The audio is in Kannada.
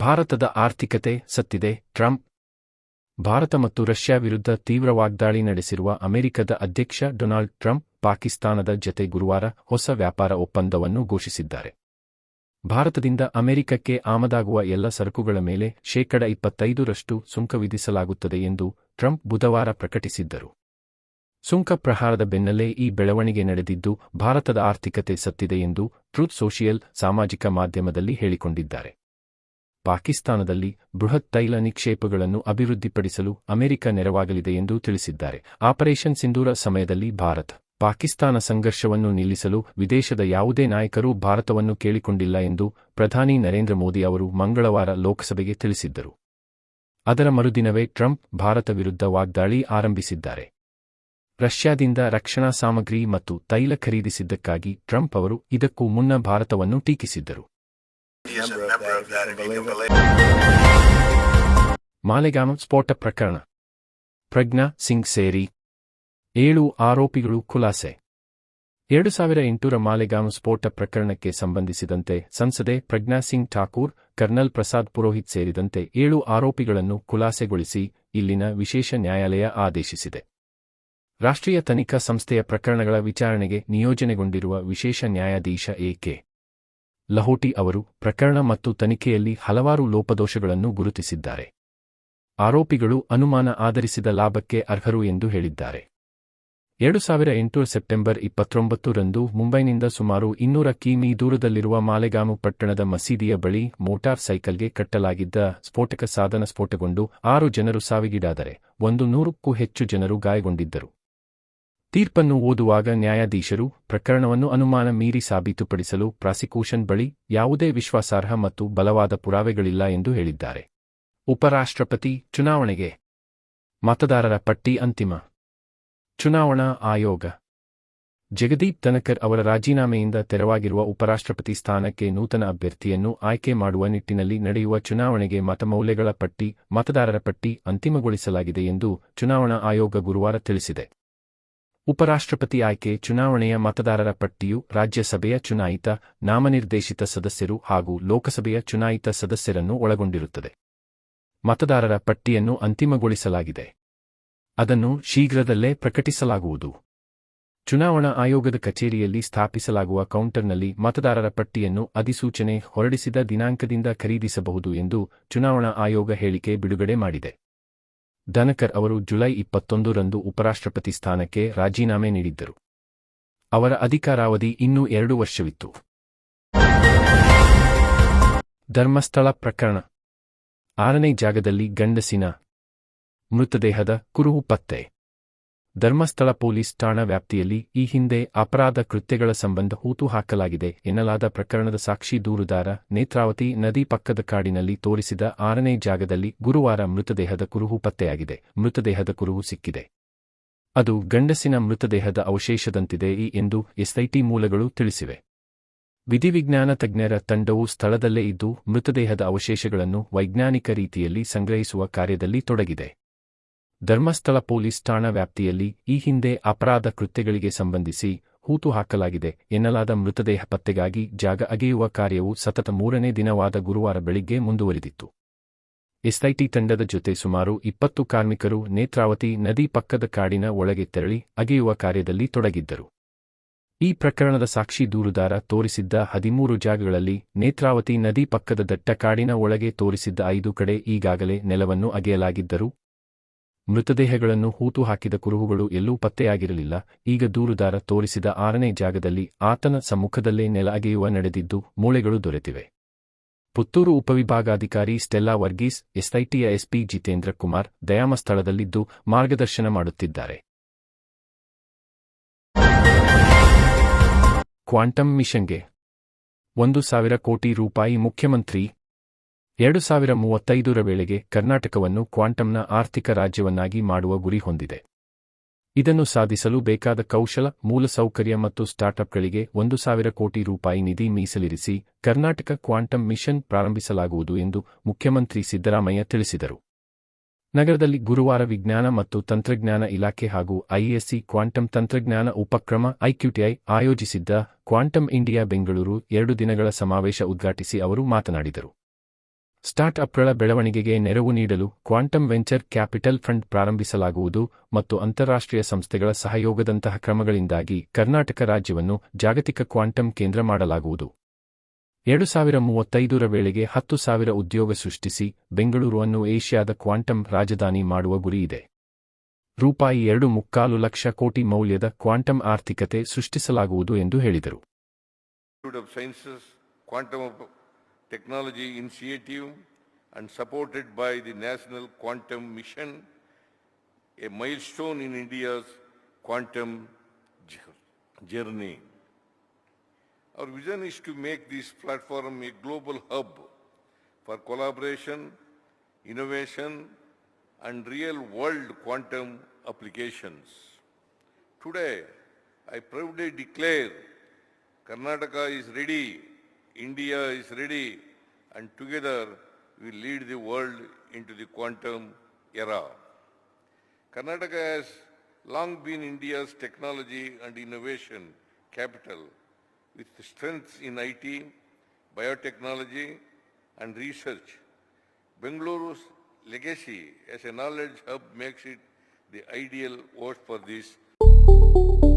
ಭಾರತದ ಆರ್ಥಿಕತೆ ಸತ್ತಿದೆ, ಟ್ರಂಪ್. ಭಾರತ ಮತ್ತು ರಷ್ಯಾ ವಿರುದ್ಧ ತೀವ್ರ ವಾಗ್ದಾಳಿ ನಡೆಸಿರುವ ಅಮೆರಿಕದ ಅಧ್ಯಕ್ಷ ಡೊನಾಲ್ಡ್ ಟ್ರಂಪ್ ಪಾಕಿಸ್ತಾನದ ಜತೆ ಗುರುವಾರ ಹೊಸ ವ್ಯಾಪಾರ ಒಪ್ಪಂದವನ್ನು ಘೋಷಿಸಿದ್ದಾರೆ. ಭಾರತದಿಂದ ಅಮೆರಿಕಕ್ಕೆ ಆಮದಾಗುವ ಎಲ್ಲ ಸರಕುಗಳ ಮೇಲೆ ಶೇಕಡ ಇಪ್ಪತ್ತೈದರಷ್ಟು ಸುಂಕ ವಿಧಿಸಲಾಗುತ್ತದೆ ಎಂದು ಟ್ರಂಪ್ ಬುಧವಾರ ಪ್ರಕಟಿಸಿದ್ದರು. ಸುಂಕ ಪ್ರಹಾರದ ಬೆನ್ನಲ್ಲೇ ಈ ಬೆಳವಣಿಗೆ ನಡೆದಿದ್ದು, ಭಾರತದ ಆರ್ಥಿಕತೆ ಸತ್ತಿದೆ ಎಂದು ಟ್ರೂತ್ ಸೋಷಿಯಲ್, ಸಾಮಾಜಿಕ ಮಾಧ್ಯಮದಲ್ಲಿ ಹೇಳಿಕೊಂಡಿದ್ದಾರೆ. ಪಾಕಿಸ್ತಾನದಲ್ಲಿ ಬೃಹತ್ ತೈಲ ನಿಕ್ಷೇಪಗಳನ್ನು ಅಭಿವೃದ್ಧಿಪಡಿಸಲು ಅಮೆರಿಕ ನೆರವಾಗಲಿದೆ ಎಂದು ತಿಳಿಸಿದ್ದಾರೆ. ಆಪರೇಷನ್ ಸಿಂಧೂರ ಸಮಯದಲ್ಲಿ ಭಾರತ, ಪಾಕಿಸ್ತಾನ ಸಂಘರ್ಷವನ್ನು ನಿಲ್ಲಿಸಲು ವಿದೇಶದ ಯಾವುದೇ ನಾಯಕರೂ ಭಾರತವನ್ನು ಕೇಳಿಕೊಂಡಿಲ್ಲ ಎಂದು ಪ್ರಧಾನಿ ನರೇಂದ್ರ ಮೋದಿ ಅವರು ಮಂಗಳವಾರ ಲೋಕಸಭೆಗೆ ತಿಳಿಸಿದ್ದರು. ಅದರ ಮರುದಿನವೇ ಟ್ರಂಪ್ ಭಾರತ ವಿರುದ್ಧ ವಾಗ್ದಾಳಿ ಆರಂಭಿಸಿದ್ದಾರೆ. ರಷ್ಯಾದಿಂದ ರಕ್ಷಣಾ ಸಾಮಗ್ರಿ ಮತ್ತು ತೈಲ ಖರೀದಿಸಿದ್ದಕ್ಕಾಗಿ ಟ್ರಂಪ್ ಅವರು ಇದಕ್ಕೂ ಮುನ್ನ ಭಾರತವನ್ನು ಟೀಕಿಸಿದ್ದರು. Of ಸ್ಫೋಟ ಪ್ರಕರಣ. ಪ್ರಜ್ಞಾ ಸಿಂಗ್ ಸೇರಿ ಏಳು ಆರೋಪಿಗಳು ಖುಲಾಸೆ. ಎರಡು ಸಾವಿರ ಎಂಟರ ಮಾಲೆಗಾಮ ಸ್ಫೋಟ ಪ್ರಕರಣಕ್ಕೆ ಸಂಬಂಧಿಸಿದಂತೆ ಸಂಸದೆ ಪ್ರಜ್ಞಾ ಸಿಂಗ್ ಠಾಕೂರ್, ಕರ್ನಲ್ ಪ್ರಸಾದ್ ಪುರೋಹಿತ್ ಸೇರಿದಂತೆ ಏಳು ಆರೋಪಿಗಳನ್ನು ಖುಲಾಸೆಗೊಳಿಸಿ ಇಲ್ಲಿನ ವಿಶೇಷ ನ್ಯಾಯಾಲಯ ಆದೇಶಿಸಿದೆ. ರಾಷ್ಟ್ರೀಯ ತನಿಖಾ ಸಂಸ್ಥೆಯ ಪ್ರಕರಣಗಳ ವಿಚಾರಣೆಗೆ ನಿಯೋಜನೆಗೊಂಡಿರುವ ವಿಶೇಷ ನ್ಯಾಯಾಧೀಶ ಎಕೆ ಲಹೋಟಿ ಅವರು ಪ್ರಕರಣ ಮತ್ತು ತನಿಖೆಯಲ್ಲಿ ಹಲವಾರು ಲೋಪದೋಷಗಳನ್ನು ಗುರುತಿಸಿದ್ದಾರೆ. ಆರೋಪಿಗಳು ಅನುಮಾನ ಆಧರಿಸಿದ ಲಾಭಕ್ಕೆ ಅರ್ಹರು ಎಂದು ಹೇಳಿದ್ದಾರೆ. ಎರಡು ಸಾವಿರ ಎಂಟು ಸೆಪ್ಟೆಂಬರ್ ಇಪ್ಪತ್ತೊಂಬತ್ತು ರಂದು ಮುಂಬೈನಿಂದ ಸುಮಾರು ಇನ್ನೂರ ಕಿಮೀ ದೂರದಲ್ಲಿರುವ ಮಾಲೆಗಾಮು ಪಟ್ಟಣದ ಮಸೀದಿಯ ಬಳಿ ಮೋಟಾರ್ ಸೈಕಲ್ಗೆ ಕಟ್ಟಲಾಗಿದ್ದ ಸ್ಫೋಟಕ ಸಾಧನ ಸ್ಫೋಟಗೊಂಡು ಆರು ಜನರು ಸಾವಿಗೀಡಾದರೆ ಒಂದು ನೂರಕ್ಕೂ ಹೆಚ್ಚು ಜನರು ಗಾಯಗೊಂಡಿದ್ದರು. ತೀರ್ಪನ್ನು ಓದುವಾಗ ನ್ಯಾಯಾಧೀಶರು ಪ್ರಕರಣವನ್ನು ಅನುಮಾನ ಮೀರಿ ಸಾಬೀತುಪಡಿಸಲು ಪ್ರಾಸಿಕ್ಯೂಷನ್ ಬಳಿ ಯಾವುದೇ ವಿಶ್ವಾಸಾರ್ಹ ಮತ್ತು ಬಲವಾದ ಪುರಾವೆಗಳಿಲ್ಲ ಎಂದು ಹೇಳಿದ್ದಾರೆ. ಉಪರಾಷ್ಟ್ರಪತಿ ಚುನಾವಣೆಗೆ ಮತದಾರರ ಪಟ್ಟಿ ಅಂತಿಮ. ಚುನಾವಣಾ ಆಯೋಗ. ಜಗದೀಪ್ ತನಕರ್ ಅವರ ರಾಜೀನಾಮೆಯಿಂದ ತೆರವಾಗಿರುವ ಉಪರಾಷ್ಟ್ರಪತಿ ಸ್ಥಾನಕ್ಕೆ ನೂತನ ಅಭ್ಯರ್ಥಿಯನ್ನು ಆಯ್ಕೆ ಮಾಡುವ ನಿಟ್ಟಿನಲ್ಲಿ ನಡೆಯುವ ಚುನಾವಣೆಗೆ ಮತಮೌಲ್ಯಗಳ ಪಟ್ಟಿ, ಮತದಾರರ ಪಟ್ಟಿ ಅಂತಿಮಗೊಳಿಸಲಾಗಿದೆ ಎಂದು ಚುನಾವಣಾ ಆಯೋಗ ಗುರುವಾರ ತಿಳಿಸಿದೆ. ಉಪರಾಷ್ಟ್ರಪತಿ ಆಯ್ಕೆ, ಚುನಾವಣೆಯ ಮತದಾರರ ಪಟ್ಟಿಯು ರಾಜ್ಯಸಭೆಯ ಚುನಾಯಿತ ನಾಮನಿರ್ದೇಶಿತ ಸದಸ್ಯರು ಹಾಗೂ ಲೋಕಸಭೆಯ ಚುನಾಯಿತ ಸದಸ್ಯರನ್ನು ಒಳಗೊಂಡಿರುತ್ತದೆ. ಮತದಾರರ ಪಟ್ಟಿಯನ್ನು ಅಂತಿಮಗೊಳಿಸಲಾಗಿದೆ. ಅದನ್ನು ಶೀಘ್ರದಲ್ಲೇ ಪ್ರಕಟಿಸಲಾಗುವುದು. ಚುನಾವಣಾ ಆಯೋಗದ ಕಚೇರಿಯಲ್ಲಿ ಸ್ಥಾಪಿಸಲಾಗುವ ಕೌಂಟರ್ನಲ್ಲಿ ಮತದಾರರ ಪಟ್ಟಿಯನ್ನು ಅಧಿಸೂಚನೆ ಹೊರಡಿಸಿದ ದಿನಾಂಕದಿಂದ ಖರೀದಿಸಬಹುದು ಎಂದು ಚುನಾವಣಾ ಆಯೋಗ ಹೇಳಿಕೆ ಬಿಡುಗಡೆ ಮಾಡಿದೆ. ಧನಕರ್ ಅವರು ಜುಲೈ ಇಪ್ಪತ್ತೊಂದು ರಂದು ಉಪರಾಷ್ಟ್ರಪತಿ ಸ್ಥಾನಕ್ಕೆ ರಾಜೀನಾಮೆ ನೀಡಿದ್ದರು. ಅವರ ಅಧಿಕಾರಾವಧಿ ಇನ್ನೂ ಎರಡು ವರ್ಷವಿತ್ತು. ಧರ್ಮಸ್ಥಳ ಪ್ರಕರಣ. ಆರನೇ ಜಾಗದಲ್ಲಿ ಗಂಡಸಿನ ಮೃತದೇಹದ ಕುರುಹು ಪತ್ತೆ. ಧರ್ಮಸ್ಥಳ ಪೊಲೀಸ್ ಠಾಣಾ ವ್ಯಾಪ್ತಿಯಲ್ಲಿ ಈ ಹಿಂದೆ ಅಪರಾಧ ಕೃತ್ಯಗಳ ಸಂಬಂಧ ಹೂತು ಹಾಕಲಾಗಿದೆ ಎನ್ನಲಾದ ಪ್ರಕರಣದ ಸಾಕ್ಷಿ ದೂರುದಾರ ನೇತ್ರಾವತಿ ನದಿ ಪಕ್ಕದ ಕಾಡಿನಲ್ಲಿ ತೋರಿಸಿದ ಆರನೇ ಜಾಗದಲ್ಲಿ ಗುರುವಾರ ಮೃತದೇಹದ ಕುರುಹು ಪತ್ತೆಯಾಗಿದೆ. ಮೃತದೇಹದ ಕುರುಹು ಸಿಕ್ಕಿದೆ. ಅದು ಗಂಡಸಿನ ಮೃತದೇಹದ ಅವಶೇಷದಂತಿದೆ ಎಂದು ಎಸ್ಐಟಿ ಮೂಲಗಳು ತಿಳಿಸಿವೆ. ವಿಧಿವಿಜ್ಞಾನ ತಜ್ಞರ ತಂಡವು ಸ್ಥಳದಲ್ಲೇ ಇದ್ದು ಮೃತದೇಹದ ಅವಶೇಷಗಳನ್ನು ವೈಜ್ಞಾನಿಕ ರೀತಿಯಲ್ಲಿ ಸಂಗ್ರಹಿಸುವ ಕಾರ್ಯದಲ್ಲಿ ತೊಡಗಿದೆ. ಧರ್ಮಸ್ಥಳ ಪೊಲೀಸ್ ಠಾಣಾ ವ್ಯಾಪ್ತಿಯಲ್ಲಿ ಈ ಹಿಂದೆ ಅಪರಾಧ ಕೃತ್ಯಗಳಿಗೆ ಸಂಬಂಧಿಸಿ ಹೂತು ಹಾಕಲಾಗಿದೆ ಎನ್ನಲಾದ ಮೃತದೇಹ ಪತ್ತೆಗಾಗಿ ಜಾಗ ಅಗೆಯುವ ಕಾರ್ಯವು ಸತತ ಮೂರನೇ ದಿನವಾದ ಗುರುವಾರ ಬೆಳಿಗ್ಗೆ ಮುಂದುವರಿದಿತ್ತು. ಎಸ್ಐಟಿ ತಂಡದ ಜೊತೆ ಸುಮಾರು ಇಪ್ಪತ್ತು ಕಾರ್ಮಿಕರು ನೇತ್ರಾವತಿ ನದಿ ಪಕ್ಕದ ಕಾಡಿನ ಒಳಗೆ ತೆರಳಿ ಅಗೆಯುವ ಕಾರ್ಯದಲ್ಲಿ ತೊಡಗಿದ್ದರು. ಈ ಪ್ರಕರಣದ ಸಾಕ್ಷಿ ದೂರುದಾರ ತೋರಿಸಿದ್ದ ಹದಿಮೂರು ಜಾಗಗಳಲ್ಲಿ ನೇತ್ರಾವತಿ ನದಿ ಪಕ್ಕದ ದಟ್ಟ ಕಾಡಿನ ಒಳಗೆ ತೋರಿಸಿದ್ದ ಐದು ಕಡೆ ಈಗಾಗಲೇ ನೆಲವನ್ನು ಅಗೆಯಲಾಗಿದ್ದರು ಮೃತದೇಹಗಳನ್ನು ಹೂತು ಹಾಕಿದ ಕುರುಹುಗಳು ಎಲ್ಲೂ ಪತ್ತೆಯಾಗಿರಲಿಲ್ಲ. ಈಗ ದೂರುದಾರ ತೋರಿಸಿದ ಆರನೇ ಜಾಗದಲ್ಲಿ ಆತನ ಸಮ್ಮುಖದಲ್ಲೇ ನೆಲ ಅಗೆಯುವ ನಡೆದಿದ್ದು ಮೂಳೆಗಳು ದೊರೆತಿವೆ. ಪುತ್ತೂರು ಉಪವಿಭಾಗಾಧಿಕಾರಿ ಸ್ಟೆಲ್ಲಾ ವರ್ಗೀಸ್, ಎಸ್ಐಟಿಯ ಎಸ್ಪಿ ಜಿತೇಂದ್ರ ಕುಮಾರ್ ದಯಾಮ ಸ್ಥಳದಲ್ಲಿದ್ದು ಮಾರ್ಗದರ್ಶನ ಮಾಡುತ್ತಿದ್ದಾರೆ. ಕ್ವಾಂಟಮ್ ಮಿಷನ್ಗೆ ಒಂದು ಸಾವಿರ ಕೋಟಿ ರೂಪಾಯಿ ಮುಖ್ಯಮಂತ್ರಿ ಎರಡು ಸಾವಿರ ಮೂವತ್ತೈದರ ವೇಳೆಗೆ ಕರ್ನಾಟಕವನ್ನು ಕ್ವಾಂಟಮ್ನ ಆರ್ಥಿಕ ರಾಜ್ಯವನ್ನಾಗಿ ಮಾಡುವ ಗುರಿ ಹೊಂದಿದೆ. ಇದನ್ನು ಸಾಧಿಸಲು ಬೇಕಾದ ಕೌಶಲ, ಮೂಲಸೌಕರ್ಯ ಮತ್ತು ಸ್ಟಾರ್ಟ್ಅಪ್ಗಳಿಗೆ ಒಂದು ಸಾವಿರ ಕೋಟಿ ರೂಪಾಯಿ ನಿಧಿ ಮೀಸಲಿರಿಸಿ ಕರ್ನಾಟಕ ಕ್ವಾಂಟಮ್ ಮಿಷನ್ ಪ್ರಾರಂಭಿಸಲಾಗುವುದು ಎಂದು ಮುಖ್ಯಮಂತ್ರಿ ಸಿದ್ದರಾಮಯ್ಯ ತಿಳಿಸಿದರು. ನಗರದಲ್ಲಿ ಗುರುವಾರ ವಿಜ್ಞಾನ ಮತ್ತು ತಂತ್ರಜ್ಞಾನ ಇಲಾಖೆ ಹಾಗೂ ಐಎಸ್ಸಿ ಕ್ವಾಂಟಮ್ ತಂತ್ರಜ್ಞಾನ ಉಪಕ್ರಮ ಐಕ್ಯುಟಿಐ ಆಯೋಜಿಸಿದ್ದ ಕ್ವಾಂಟಮ್ ಇಂಡಿಯಾ ಬೆಂಗಳೂರು ಎರಡು ದಿನಗಳ ಸಮಾವೇಶ ಉದ್ಘಾಟಿಸಿ ಅವರು ಮಾತನಾಡಿದರು. ಸ್ಟಾರ್ಟ್ ಅಪ್ಗಳ ಬೆಳವಣಿಗೆಗೆ ನೆರವು ನೀಡಲು ಕ್ವಾಂಟಮ್ ವೆಂಚರ್ ಕ್ಯಾಪಿಟಲ್ ಫಂಡ್ ಪ್ರಾರಂಭಿಸಲಾಗುವುದು ಮತ್ತು ಅಂತಾರಾಷ್ಟ್ರೀಯ ಸಂಸ್ಥೆಗಳ ಸಹಯೋಗದಂತಹ ಕ್ರಮಗಳಿಂದಾಗಿ ಕರ್ನಾಟಕ ರಾಜ್ಯವನ್ನು ಜಾಗತಿಕ ಕ್ವಾಂಟಮ್ ಕೇಂದ್ರ ಮಾಡಲಾಗುವುದು. ಎರಡು ಸಾವಿರ ಮೂವತ್ತೈದರ ವೇಳೆಗೆ ಹತ್ತು ಸಾವಿರ ಉದ್ಯೋಗ ಸೃಷ್ಟಿಸಿ ಬೆಂಗಳೂರನ್ನು ಏಷ್ಯಾದ ಕ್ವಾಂಟಮ್ ರಾಜಧಾನಿ ಮಾಡುವ ಗುರಿಯಿದೆ ರೂಪಾಯಿ ಎರಡು ಮುಕ್ಕಾಲು ಲಕ್ಷ ಕೋಟಿ ಮೌಲ್ಯದ ಕ್ವಾಂಟಮ್ ಆರ್ಥಿಕತೆ ಸೃಷ್ಟಿಸಲಾಗುವುದು ಎಂದು ಹೇಳಿದರು. Technology Initiative and supported by the National Quantum Mission, a milestone in India's quantum journey. Our vision is to make this platform a global hub for collaboration, innovation, and real-world quantum applications. Today, I proudly declare Karnataka is ready, India is ready, and together we lead the world into the quantum era. Karnataka has long been India's technology and innovation capital with strengths in IT, biotechnology, and research. Bengaluru's legacy as a knowledge hub makes it the ideal host for this